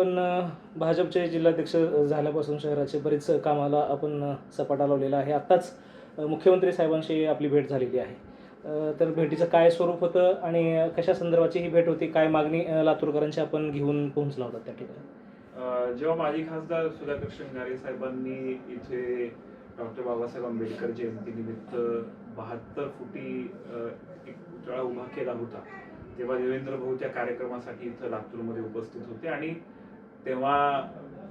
आपण भाजपचे जिल्हाध्यक्ष झाल्यापासून शहराचे बरेच कामाला आपण सपाटा लावलेला आहे. आत्ताच मुख्यमंत्री साहेबांशी आपली भेट झालेली आहे. तर भेटीचं काय स्वरूप होतं आणि कशा संदर्भाची ही भेट होती काय मागणी लातूरकरांची आपण घेऊन पोहोचला होता त्या ठिकाणी? जेव्हा माजी खासदार सुधाकर श्रंगारे साहेबांनी इथे डॉक्टर बाबासाहेब आंबेडकर जयंतीनिमित्त बहात्तर फुटी एक पुतळा उभा केला होता. तेव्हा देवेंद्र भाऊ त्या कार्यक्रमासाठी इथं लातूरमध्ये उपस्थित होते आणि तेव्हा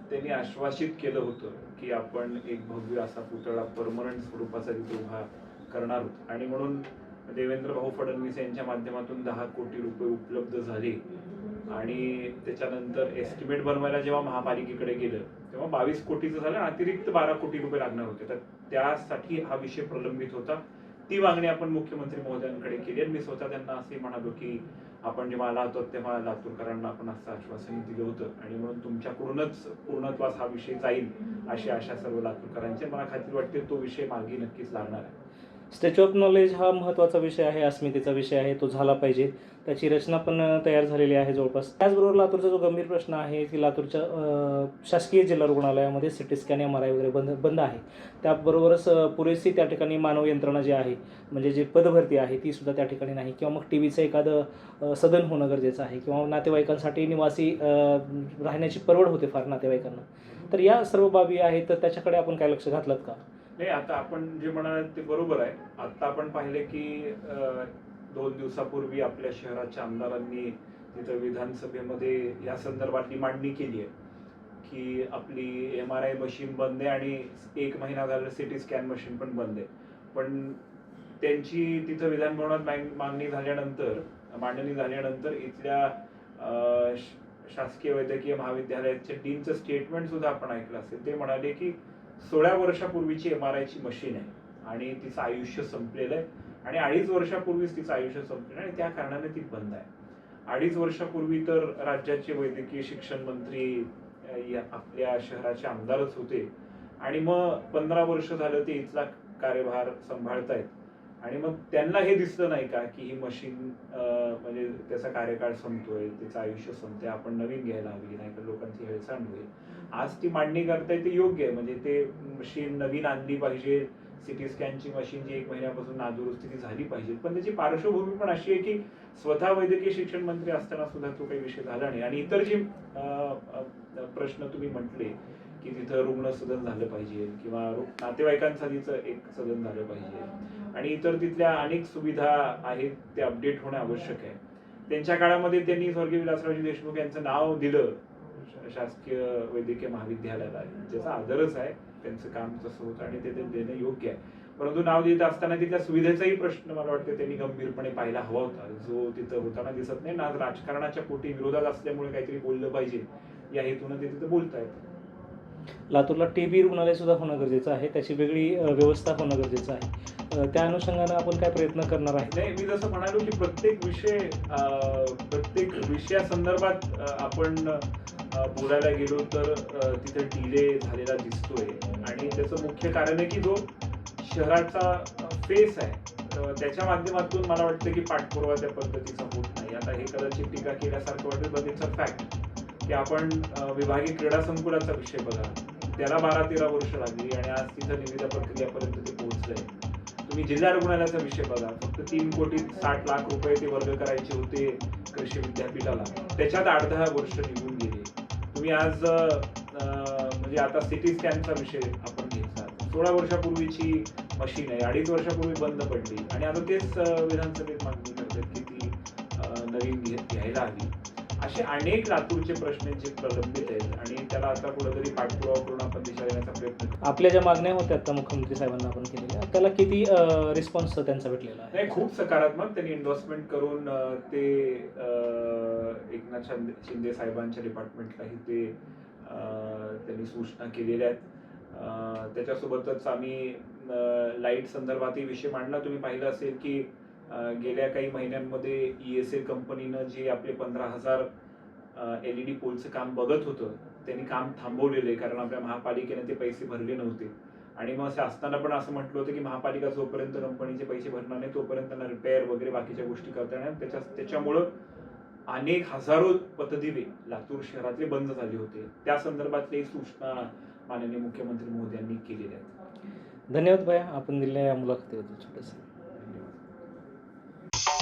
त्यांनी आश्वासित केलं होतं की आपण एक भव्य असा पुतळा परमनंट स्वरूपाचा तिथे उभा करणार आहोत आणि म्हणून देवेंद्र भाऊ फडणवीस यांच्या माध्यमातून दहा कोटी रुपये उपलब्ध झाले. आणि त्याच्यानंतर एस्टिमेट बनवायला जेव्हा महापालिकेकडे गेलं तेव्हा बावीस कोटीचं झालं अतिरिक्त बारा कोटी रुपये लागणार होते. तर त्यासाठी हा विषय प्रलंबित होता. ती मागणी आपण मुख्यमंत्री महोदयांकडे केली आणि मी स्वतः त्यांना असे म्हणालो की आपण जेव्हा आला होतो तेव्हा लातूरकरांना आपण असं आश्वासन दिलं होतं. आणि म्हणून तुमच्याकडूनच पूर्णत्वास हा विषय जाईल अशी आशा सर्व लातूरकरांची मला खात्री वाटते तो विषय मार्गी नक्कीच लागणार आहे. स्टॅच्यू ऑफ नॉलेज हा महत्त्वाचा विषय आहे अस्मितेचा विषय आहे तो झाला पाहिजे. त्याची रचना पण तयार झालेली आहे जवळपास. त्याचबरोबर लातूरचा जो गंभीर प्रश्न आहे की लातूरच्या शासकीय जिल्हा रुग्णालयामध्ये C T scan M R I वगैरे बंद बंद आहे. त्याबरोबरच पुरेशी त्या ठिकाणी मानव यंत्रणा जी आहे म्हणजे जी पदभरती आहे ती सुद्धा त्या ठिकाणी नाही. किंवा मग टी व्हीचं एखादं सदन होणं गरजेचं आहे किंवा नातेवाईकांसाठी निवासी राहण्याची परवड होते फार नातेवाईकांना. तर या सर्व बाबी आहेत तर त्याच्याकडे आपण काय लक्ष घातलं का? नाही आता आपण जे म्हणाल ते बरोबर आहे. आता आपण पाहिले की दोन दिवसापूर्वी आपल्या शहराच्या आमदारांनी तिथं विधानसभेमध्ये या संदर्भातली मांडणी केली आहे की आपली एम आर आय मशीन बंद आहे आणि एक महिना झाला सिटी स्कॅन मशीन पण बंद आहे. पण त्यांची तिथं विधानभवनात मागणी झाल्यानंतर मांडणी झाल्यानंतर इथल्या शासकीय वैद्यकीय महाविद्यालयाचे डीनचं स्टेटमेंट सुद्धा आपण ऐकलं असेल. ते म्हणाले की सोळा वर्षापूर्वीची एम आर आयची मशीन आहे. आणि तिचं आयुष्य संपलेलं आहे. आणि अडीच वर्षापूर्वीच तिचं आयुष्य संपलेलं आहे आणि त्या कारणाने ती बंद आहे. अडीच वर्षापूर्वी तर राज्याचे वैद्यकीय शिक्षण मंत्री आपल्या शहराचे आमदारच होते. आणि मग पंधरा वर्ष झालं ते इथला कार्यभार सांभाळतायत. आणि मग त्यांना हे दिसलं नाही का की ही मशीन म्हणजे त्याचा कार्यकाळ संपतोय त्याचं आयुष्य संपते आपण नवीन घ्यायला हवी नाही तर लोकांची आज ती मांडणी करताय ते योग्य आहे. म्हणजे ते मशीन नवीन आणली पाहिजे सिटी स्कॅनची मशीन जी एक महिन्यापासून नादुरुस्ती ती झाली पाहिजे. पण त्याची पार्श्वभूमी पण अशी आहे की स्वतः वैद्यकीय शिक्षण मंत्री असताना सुद्धा तो काही विषय झाला नाही. आणि इतर जे प्रश्न तुम्ही म्हटले की तिथं रुग्ण सदन झालं पाहिजे किंवा रु- नातेवाईकांसाठीचं एक सदन झालं पाहिजे. आणि इतर तिथल्या अनेक सुविधा आहेत ते अपडेट होणं आवश्यक आहे. त्यांच्या काळामध्ये त्यांनी स्वर्गीय विलासरावजी देशमुख यांचं नाव दिलं. शासकीय वैद्यकीय महाविद्यालयाला ज्याचा आदरच आहे त्यांचं काम तसं होतं आणि ते देणं योग्य आहे. परंतु नाव देत असताना तिथल्या सुविधेचाही प्रश्न मला वाटतं त्यांनी गंभीरपणे पाहायला हवा होता. जो तिथं होताना दिसत नाही. ना राजकारणाच्या पोटी विरोधात असल्यामुळे काहीतरी बोललं पाहिजे. या हेतून ते तिथं बोलतायत. लातूरला टी बी रुग्णालय सुद्धा होणं गरजेचं आहे. त्याची वेगळी व्यवस्था होणं गरजेचं आहे. त्या अनुषंगानं आपण काय प्रयत्न करणार आहे? नाही मी जसं म्हणालो की प्रत्येक विषय प्रत्येक विषयासंदर्भात आपण बोलायला गेलो तर तिथे डिले झालेला दिसतोय. आणि त्याचं मुख्य कारण आहे की जो शहराचा फेस आहे त्याच्या माध्यमातून मला वाटतं की पाठपुरावा त्या पद्धतीचा होत नाही. आता हे कदाचित टीका केल्यासारखं वाटेल बट इट्स अ फॅक्ट की आपण विभागीय क्रीडा संकुलाचा विषय बघा. त्याला बारा तेरा वर्ष लागली आणि आज तिथं निविदा प्रक्रियापर्यंत ते पोहोचलंय. तुम्ही जिल्हा रुग्णालयाचा विषय बघा. फक्त तीन कोटी साठ लाख रुपये ते वर्ग करायचे होते कृषी विद्यापीठाला. त्याच्यात आठ दहा वर्ष निघून गेली. तुम्ही आज म्हणजे आता सिटी स्कॅनचा विषय आपण घेतला सोळा वर्षापूर्वीची मशीन आहे अडीच वर्षापूर्वी बंद पडली. आणि आता तेच विधानसभेत मांडली. असे अनेक लातूरचे प्रश्न जे प्रलंबित आहेत आणि त्याला आता कुठेतरी पाठपुरावा करून आपण दिशा देण्याचा प्रयत्न. आपल्या ज्या मागण्या होत्या आता मुख्यमंत्री साहेबांना आपण केलेल्या त्याला किती रिस्पॉन्स त्यांचा भेटलेला आहे? नाही खूप सकारात्मक त्यांनी एन्डोर्समेंट करून ते एकनाथ शिंदे साहेबांच्या डिपार्टमेंटलाही ते त्यांनी सूचना केलेल्या आहेत. त्याच्यासोबतच आम्ही लाइट संदर्भातही विषय मांडला. तुम्ही पाहिलं असेल की गेल्या काही महिन्यांमध्ये ई एस ए कंपनीनं जे आपले पंधरा हजार एल ई डी पोलचं काम बघत होतं. त्यांनी काम थांबवलेलं आहे कारण आपल्या महापालिकेने ते पैसे भरले नव्हते. आणि मग शासनानं पण असं म्हटलं होतं की महापालिका जोपर्यंत कंपनीचे पैसे भरणार नाही तोपर्यंत त्यांना रिपेअर वगैरे बाकीच्या गोष्टी करता येणार त्याच्या त्याच्यामुळं अनेक हजारो पतदिवे लातूर शहरातले बंद झाले होते. त्या संदर्भातली सूचना माननीय मुख्यमंत्री मोदी यांनी केलेल्या आहेत. धन्यवाद भाया आपण दिलेल्या या मुलाखतीबद्दल छोटंसं.